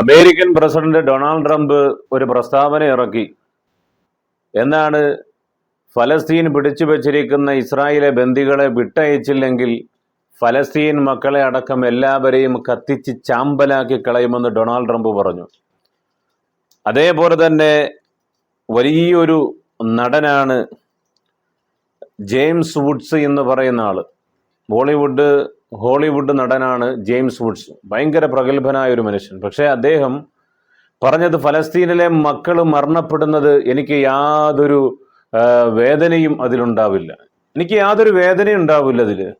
American president Donald Trump ഒരു പ്രസ്താവന ഇറക്കി. എന്നാണ് ഫലസ്തീൻ പിടിച്ചു വച്ചിരിക്കുന്ന ഇസ്രായേലെ ബന്ദികളെ വിട്ടയച്ചില്ലെങ്കിൽ ഫലസ്തീൻ മക്കളെ അടക്കം എല്ലാവരെയും കത്തിച്ച് ചാമ്പലാക്കി കളയുമെന്ന് ഡൊണാൾഡ് ട്രംപ് പറഞ്ഞു. അതേപോലെ തന്നെ വലിയൊരു നടനാണ് ജെയിംസ് വുഡ്സ് എന്ന് പറയുന്ന ആൾ. ബോളിവുഡ് ഹോളിവുഡ് നടനാണ് ജെയിംസ് വുഡ്സ്. ഭയങ്കര പ്രഗത്ഭനായ ഒരു മനുഷ്യൻ. പക്ഷേ അദ്ദേഹം പറഞ്ഞത് ഫലസ്തീനിലെ മക്കൾ മരണപ്പെടുന്നത് എനിക്ക് യാതൊരു വേദനയും അതിലുണ്ടാവില്ല. എനിക്ക് യാതൊരു വേദനയും ഉണ്ടാവില്ല അതിൽ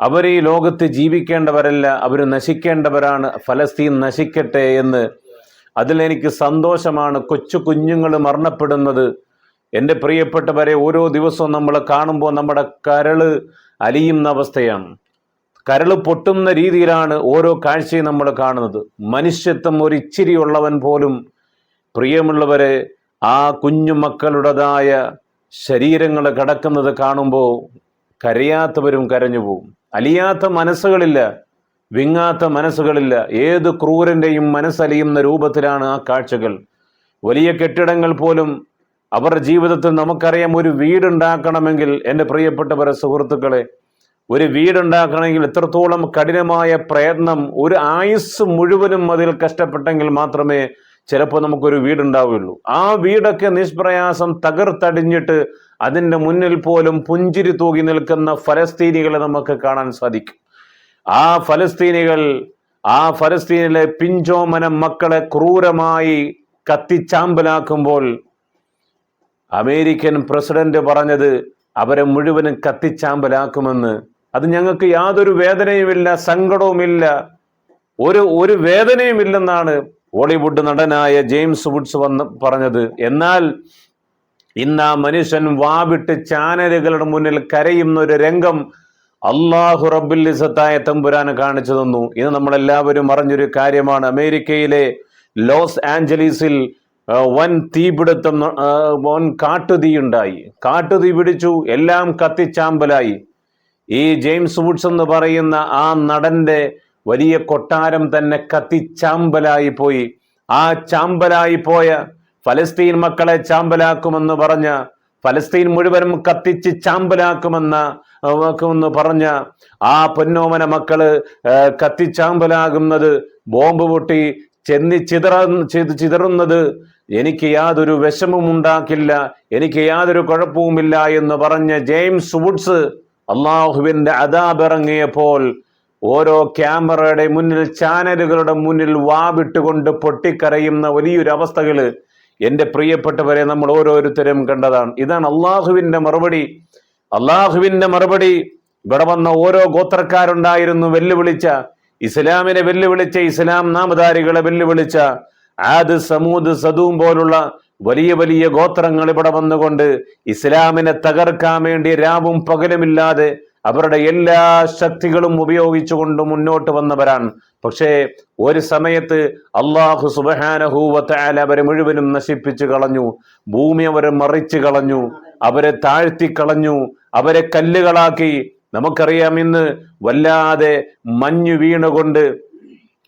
അവർ ഈ ലോകത്ത് ജീവിക്കേണ്ടവരല്ല അവർ നശിക്കേണ്ടവരാണ് ഫലസ്തീൻ നശിക്കട്ടെ എന്ന് അതിലെനിക്ക് സന്തോഷമാണ്. കൊച്ചു കുഞ്ഞുങ്ങൾ മരണപ്പെടുന്നത്. എന്റെ പ്രിയപ്പെട്ടവരെ ഓരോ ദിവസവും നമ്മൾ കാണുമ്പോൾ നമ്മുടെ കരൾ അലിയുന്ന അവസ്ഥയാണ്. കരൾ പൊട്ടുന്ന രീതിയിലാണ് ഓരോ കാഴ്ചയും നമ്മൾ കാണുന്നത്. മനുഷ്യത്വം ഒരു ഇച്ചിരി ഉള്ളവൻ പോലും പ്രിയമുള്ളവരെ ആ കുഞ്ഞു മക്കളുടേതായ ശരീരങ്ങൾ കിടക്കുന്നത് കാണുമ്പോൾ കരയാത്തവരും കരഞ്ഞു പോകും അലിയാത്ത മനസ്സുകളില്ല വിങ്ങാത്ത മനസ്സുകളില്ല. ഏത് ക്രൂരന്റെയും മനസ്സലിയുന്ന രൂപത്തിലാണ് ആ കാഴ്ചകൾ. വലിയ കെട്ടിടങ്ങൾ പോലും അവരുടെ ജീവിതത്തിൽ നമുക്കറിയാം ഒരു വീടുണ്ടാക്കണമെങ്കിൽ എന്റെ പ്രിയപ്പെട്ടവരെ സുഹൃത്തുക്കളെ ഒരു വീടുണ്ടാക്കണമെങ്കിൽ എത്രത്തോളം കഠിനമായ പ്രയത്നം ഒരു ആയുസ് മുഴുവനും അതിൽ കഷ്ടപ്പെട്ടെങ്കിൽ മാത്രമേ ചിലപ്പോൾ നമുക്കൊരു വീടുണ്ടാവുകയുള്ളൂ. ആ വീടൊക്കെ നിഷ്പ്രയാസം തകർത്തടിഞ്ഞിട്ട് അതിന്റെ മുന്നിൽ പോലും പുഞ്ചിരി തൂകി നിൽക്കുന്ന ഫലസ്തീനികളെ നമുക്ക് കാണാൻ സാധിക്കും. ആ ഫലസ്തീനികൾ ആ ഫലസ്തീനിലെ പിഞ്ചോമന മക്കളെ ക്രൂരമായി കത്തിച്ചാമ്പലാക്കുമ്പോൾ അമേരിക്കൻ പ്രസിഡന്റ് പറഞ്ഞത് അവരെ മുഴുവനും കത്തിച്ചാമ്പലാക്കുമെന്ന് അത് ഞങ്ങൾക്ക് യാതൊരു വേദനയുമില്ല സങ്കടവുമില്ല. ഒരു ഒരു വേദനയുമില്ലെന്നാണ് ഹോളിവുഡ് നടനായ ജെയിംസ് വുഡ്സ് വന്ന് പറഞ്ഞത്. എന്നാൽ ഇന്ന് ആ മനുഷ്യൻ വാവിട്ട് ചാനലുകളുടെ മുന്നിൽ കരയുന്ന ഒരു രംഗം അള്ളാഹു റബ്ബുൽ ഇസത്തായ തമ്പുരാനെ കാണിച്ചു തന്നു. ഇത് നമ്മളെല്ലാവരും അറിഞ്ഞൊരു കാര്യമാണ്. അമേരിക്കയിലെ ലോസ് ആഞ്ചലീസിൽ വൻ തീപിടുത്തം വൻ കാട്ടുതീ ഉണ്ടായി കാട്ടുതീ പിടിച്ചു എല്ലാം കത്തിച്ചാമ്പലായി. ഈ ജെയിംസ് വുഡ്സ് എന്ന് പറയുന്ന ആ നടന്റെ വലിയ കൊട്ടാരം തന്നെ കത്തിച്ചാമ്പലായി പോയി. ആ ചാമ്പലായി പോയ ഫലസ്തീൻ മക്കളെ ചാമ്പലാക്കുമെന്ന് പറഞ്ഞ ഫലസ്തീൻ മുഴുവനും കത്തിച്ച് ചാമ്പലാക്കുമെന്ന ക്കുമെന്ന് പറഞ്ഞ ആ പൊന്നോമന മക്കൾ കത്തിച്ചാമ്പലാകുന്നത് ബോംബ് പൊട്ടി ചെന്നി ചിതറ ചിത- ചിതറുന്നത് എനിക്ക് യാതൊരു വിഷമവും ഉണ്ടാക്കില്ല എനിക്ക് യാതൊരു കുഴപ്പവുമില്ല എന്ന് പറഞ്ഞ ജെയിംസ് വുഡ്സ് അള്ളാഹുവിന്റെ അതാബിറങ്ങിയപ്പോൾ ഓരോ ക്യാമറയുടെ മുന്നിൽ ചാനലുകളുടെ മുന്നിൽ വാവിട്ടുകൊണ്ട് പൊട്ടിക്കരയുന്ന വലിയൊരു അവസ്ഥകൾ എന്റെ പ്രിയപ്പെട്ടവരെ നമ്മൾ ഓരോരുത്തരും കണ്ടതാണ്. ഇതാണ് അള്ളാഹുവിന്റെ മറുപടി. അള്ളാഹുവിന്റെ മറുപടി ഇവിടെ വന്ന ഓരോ ഗോത്രക്കാരുണ്ടായിരുന്നു വെല്ലുവിളിച്ച ഇസ്ലാമിനെ വെല്ലുവിളിച്ച ഇസ്ലാം നാമധാരികളെ വെല്ലുവിളിച്ച ആദ് സമൂദ് സദൂം പോലുള്ള വലിയ വലിയ ഗോത്രങ്ങൾ ഇവിടെ വന്നുകൊണ്ട് ഇസ്ലാമിനെ തകർക്കാൻ വേണ്ടി രാവും പകലുമില്ലാതെ അവരുടെ എല്ലാ ശക്തികളും ഉപയോഗിച്ചുകൊണ്ട് മുന്നോട്ട് വന്നവരാണ്. പക്ഷേ ഒരു സമയത്ത് അള്ളാഹു സുബഹാനഹൂവത്തായാല അവരെ മുഴുവനും നശിപ്പിച്ചു കളഞ്ഞു. ഭൂമി അവരെ മറിച്ചു കളഞ്ഞു. അവരെ താഴ്ത്തി കളഞ്ഞു. അവരെ കല്ലുകളാക്കി. നമുക്കറിയാം ഇന്ന് വല്ലാതെ മഞ്ഞു വീണുകൊണ്ട്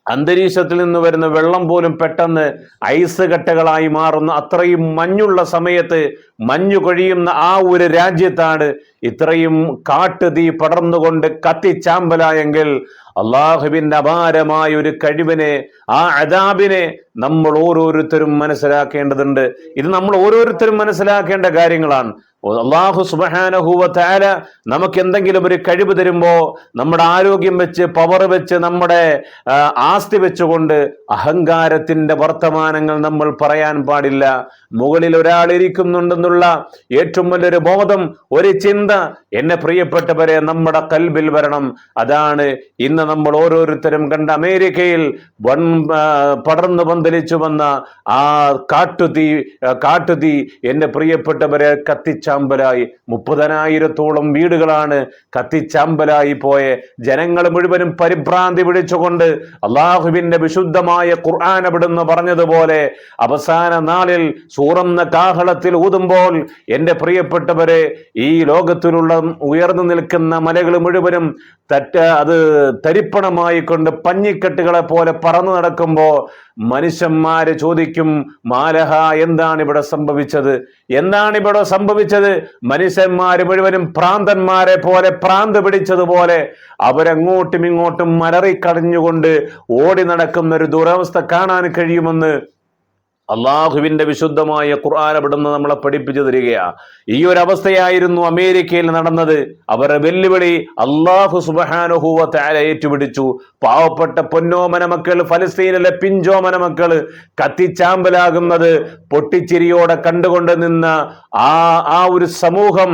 അന്തരീക്ഷത്തിൽ നിന്ന് വരുന്ന വെള്ളം പോലും പെട്ടെന്ന് ഐസ് കട്ടകളായി മാറുന്ന അത്രയും മഞ്ഞുള്ള സമയത്ത് മഞ്ഞു കൊഴിയുന്ന ആ ഒരു രാജ്യത്താണ് ഇത്രയും കാട്ടുതീ പടർന്നുകൊണ്ട് കത്തിച്ചാമ്പലായെങ്കിൽ അള്ളാഹുവിന്റെ അപാരമായ ഒരു കഴിവിനെ ആ അതാബിനെ നമ്മൾ ഓരോരുത്തരും മനസ്സിലാക്കേണ്ടതുണ്ട്. ഇത് നമ്മൾ ഓരോരുത്തരും മനസ്സിലാക്കേണ്ട കാര്യങ്ങളാണ്. അള്ളാഹു സുബഹാനഹൂവ താല നമുക്ക് എന്തെങ്കിലും ഒരു കഴിവ് തരുമ്പോ നമ്മുടെ ആരോഗ്യം വെച്ച് പവർ വെച്ച് നമ്മുടെ ആസ്തി വെച്ചുകൊണ്ട് അഹങ്കാരത്തിന്റെ വർത്തമാനങ്ങൾ നമ്മൾ പറയാൻ പാടില്ല. മുകളിൽ ഒരാൾ ഇരിക്കുന്നുണ്ടെന്നുള്ള ഏറ്റവും വലിയൊരു ബോധം ഒരു ചിന്ത എന്നെ പ്രിയപ്പെട്ടവരെ നമ്മുടെ കൽബിൽ വരണം. അതാണ് ഇന്ന് നമ്മൾ ഓരോരുത്തരും കണ്ട അമേരിക്കയിൽ വൺ പടർന്നു പന്തലിച്ചു വന്ന ആ കാട്ടുതീ കാട്ടുതീ എന്റെ പ്രിയപ്പെട്ടവരെ കത്തിച്ചാമ്പലായി. മുപ്പതിനായിരത്തോളം വീടുകളാണ് കത്തിച്ചാമ്പലായി പോയ. ജനങ്ങൾ മുഴുവനും പരിഭ്രാന്തി പിടിച്ചുകൊണ്ട് അള്ളാഹുവിന്റെ വിശുദ്ധമായ ഖുർആൻ അവിടുന്ന് പറഞ്ഞതുപോലെ അവസാന നാളിൽ സൂറന്ന കാഹളത്തിൽ ഊതുമ്പോൾ എന്റെ പ്രിയപ്പെട്ടവരെ ഈ ലോകത്ത് ലോകത്തിലുള്ള ഉയർന്നു നിൽക്കുന്ന മലകൾ മുഴുവനും തറ്റ അത് തരിപ്പണമായി കൊണ്ട് പഞ്ഞിക്കെട്ടുകളെ പോലെ പറന്നു നടക്കുമ്പോൾ മനുഷ്യന്മാര് ചോദിക്കും മാലഹ എന്താണ് ഇവിടെ സംഭവിച്ചത്? എന്താണ് ഇവിടെ സംഭവിച്ചത്? മനുഷ്യന്മാര് മുഴുവനും പ്രാന്തന്മാരെ പോലെ പ്രാന്ത് പിടിച്ചതുപോലെ അവരങ്ങോട്ടും ഇങ്ങോട്ടും മലറിക്കടഞ്ഞുകൊണ്ട് ഓടി നടക്കുന്ന ഒരു ദുരവസ്ഥ കാണാൻ കഴിയുമെന്ന് അള്ളാഹുവിന്റെ വിശുദ്ധമായ ഖുർആൻ അവിടുന്ന് നമ്മളെ പഠിപ്പിച്ചു തരികയാ. ഈ ഒരു അവസ്ഥയായിരുന്നു അമേരിക്കയിൽ നടന്നത്. അവരുടെ വെല്ലുവിളി അള്ളാഹു സുബഹാനുഹൂവ താര ഏറ്റുപിടിച്ചു. പാവപ്പെട്ട പൊന്നോമന മക്കൾ ഫലസ്തീനിലെ പിഞ്ചോമന മക്കൾ കത്തിച്ചാമ്പലാകുന്നത് പൊട്ടിച്ചിരിയോടെ കണ്ടുകൊണ്ട് നിന്ന ആ ആ ഒരു സമൂഹം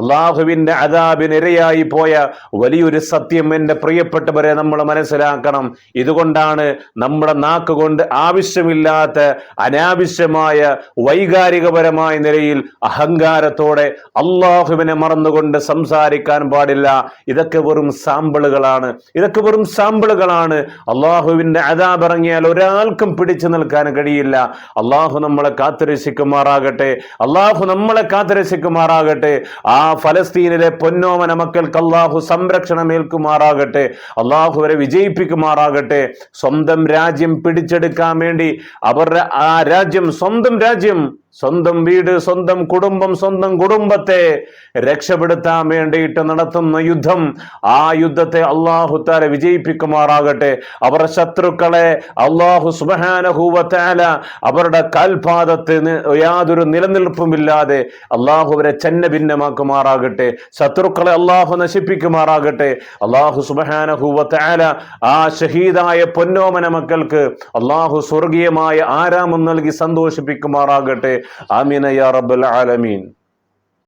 അള്ളാഹുവിന്റെ അതാബിനിരയായി പോയ വലിയൊരു സത്യം എന്റെ പ്രിയപ്പെട്ടവരെ നമ്മൾ മനസ്സിലാക്കണം. ഇതുകൊണ്ടാണ് നമ്മുടെ നാക്ക് കൊണ്ട് ആവശ്യമില്ലാത്ത അനാവശ്യമായ വൈകാരികപരമായ നിലയിൽ അഹങ്കാരത്തോടെ അള്ളാഹുവിനെ മറന്നുകൊണ്ട് സംസാരിക്കാൻ പാടില്ല. ഇതൊക്കെ വെറും സാമ്പിളുകളാണ്. ഇതൊക്കെ വെറും സാമ്പിളുകളാണ്. അള്ളാഹുവിന്റെ അതാബ് ഇറങ്ങിയാൽ ഒരാൾക്കും പിടിച്ചു നിൽക്കാൻ കഴിയില്ല. അള്ളാഹു നമ്മളെ കാത്തുരക്ഷിക്കുമാറാകട്ടെ. അള്ളാഹു നമ്മളെ കാത്തുരക്ഷിക്കുമാറാകട്ടെ. ആ ഫലസ്തീനിലെ പൊന്നോമന മക്കൾക്ക് അള്ളാഹു സംരക്ഷണം ഏൽക്കുമാറാകട്ടെ അള്ളാഹു വരെ വിജയിപ്പിക്കുമാറാകട്ടെ സ്വന്തം രാജ്യം പിടിച്ചെടുക്കാൻ വേണ്ടി അവരുടെ ആ രാജ്യം സ്വന്തം രാജ്യം സ്വന്തം വീട് സ്വന്തം കുടുംബം സ്വന്തം കുടുംബത്തെ രക്ഷപ്പെടുത്താൻ വേണ്ടിയിട്ട് നടത്തുന്ന യുദ്ധം. ആ യുദ്ധത്തെ അള്ളാഹു താല വിജയിപ്പിക്കുമാറാകട്ടെ. അവരുടെ ശത്രുക്കളെ അള്ളാഹു സുബാനഹൂവത്താല അവരുടെ കാൽപാദത്തിന് യാതൊരു നിലനിൽപ്പുമില്ലാതെ അള്ളാഹു അവരെ ചെന്ന ഭിന്നമാക്കുമാറാകട്ടെ ശത്രുക്കളെ അള്ളാഹു നശിപ്പിക്കുമാറാകട്ടെ. അള്ളാഹു സുബാനഹൂവത്താല ആ ഷഹീദായ പൊന്നോമന മക്കൾക്ക് അള്ളാഹു സ്വർഗീയമായ ആരാമം നൽകി സന്തോഷിപ്പിക്കുമാറാകട്ടെ. آمين يا رب العالمين.